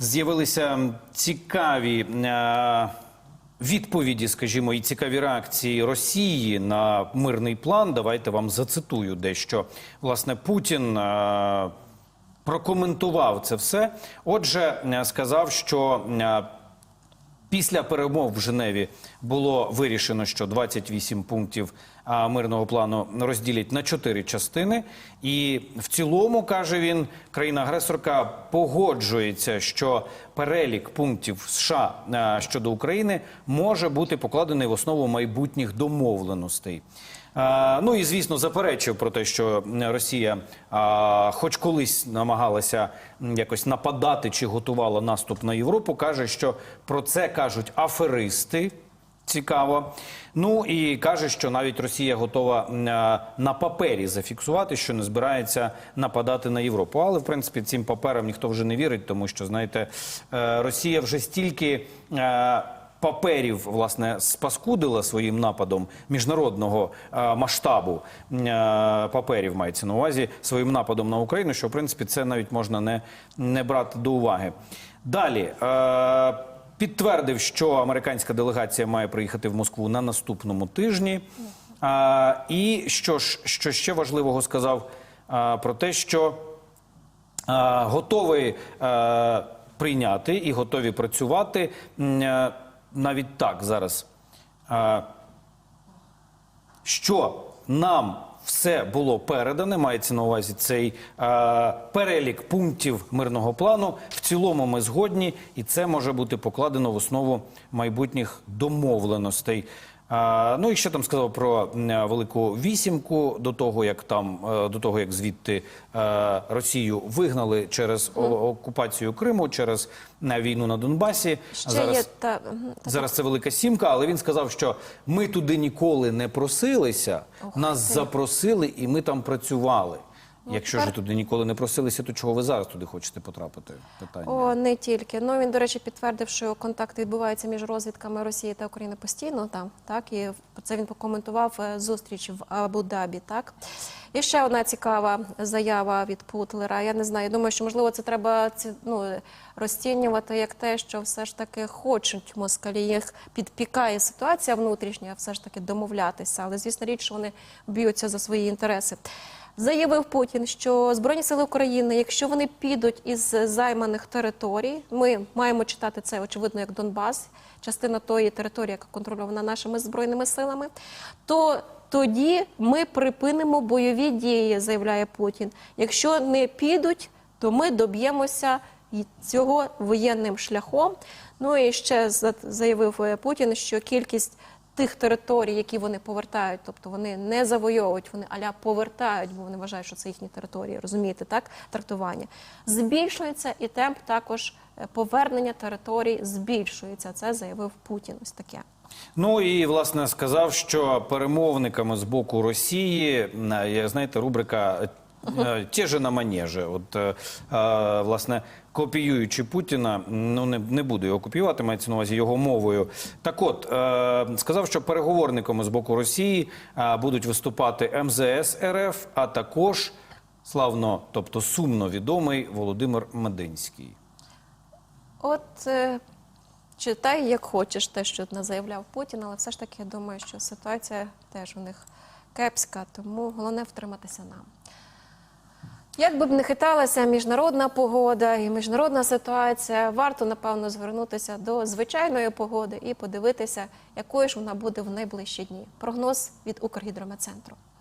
з'явилися цікаві е, відповіді, скажімо, і цікаві реакції Росії на мирний план. Давайте вам зацитую дещо. Власне, Путін е, прокоментував це все. Отже, е, сказав, що. Після перемов в Женеві було вирішено, що 28 пунктів мирного плану розділять на чотири частини. І в цілому, каже він, країна-агресорка погоджується, що перелік пунктів США щодо України може бути покладений в основу майбутніх домовленостей. А, Ну і звісно, заперечив про те, що Росія, хоч колись намагалася якось нападати чи готувала наступ на Європу, каже, що про це кажуть аферисти. Цікаво. Ну і каже, що навіть Росія готова на папері зафіксувати, що не збирається нападати на Європу. Але в принципі цим паперам ніхто вже не вірить, тому що знаєте, е, Росія вже стільки. Паперів власне спаскудила своїм нападом міжнародного е, масштабу е, паперів мається на увазі своїм нападом на Україну, що в принципі це навіть можна не, не брати до уваги. Далі е, підтвердив, що американська делегація має приїхати в Москву на наступному тижні. Е, і що ж, що ще важливого сказав е, про те, що е, готові е, прийняти і готові працювати. е, Навіть так зараз. Е, що нам все було передане, мається на увазі цей е, перелік пунктів мирного плану. В цілому ми згодні, і це може бути покладено в основу майбутніх домовленостей. Ну і ще там сказав про велику вісімку до того, як там е, до того, як звідти е, Росію вигнали через окупацію Криму, через е, війну на Донбасі. Ще є та Зараз це велика сімка, але він сказав, що ми туди ніколи не просилися, нас ти. запросили і ми там працювали. Якщо ж туди ніколи не просилися, то чого ви зараз туди хочете потрапити? Питання. О, не тільки. Ну він, до речі, підтвердив, що контакти відбуваються між розвідками Росії та України постійно там. Так і це він покоментував е, зустріч в Абу-Дабі. Так і ще одна цікава заява від Путлера. Я не знаю. Я думаю, що можливо це треба ну, розцінювати як те, що все ж таки хочуть москалі. Їх підпікає ситуація внутрішня, все ж таки домовлятися. Але звісно річ, що вони б'ються за свої інтереси. Заявив Путін, що Збройні сили України, якщо вони підуть із займаних територій, ми маємо читати це очевидно як Донбас, частина тої території, яка контрольована нашими збройними силами, то тоді ми припинимо бойові дії, заявляє Путін. Якщо не підуть, то ми доб'ємося і цього воєнним шляхом. Ну і ще заявив е, Путін, що кількість тих територій, які вони повертають, тобто вони не завойовують, вони аля повертають, бо вони вважають, що це їхні території, розумієте, так трактування збільшується, і темп також е, повернення територій збільшується. Це заявив Путін. Ось таке. Ну і власне сказав, що перемовниками з боку Росії е, знаєте, рубрика. Е, Ті же на манежі. От е, е, власне копіюючи Путіна, ну не, не буду його копіювати, мається на увазі його мовою. Так от е, сказав, що переговорниками з боку Росії е, будуть виступати МЗС РФ, а також славно, тобто сумно відомий Володимир Мединський. От е, читай, як хочеш, те, що не заявляв Путін, але все ж таки я думаю, що ситуація теж у них кепська, тому головне втриматися нам. Як би б не хиталася міжнародна погода і міжнародна ситуація, варто напевно звернутися до звичайної погоди і подивитися, якою ж вона буде в найближчі дні. Прогноз від Укргідрометцентру.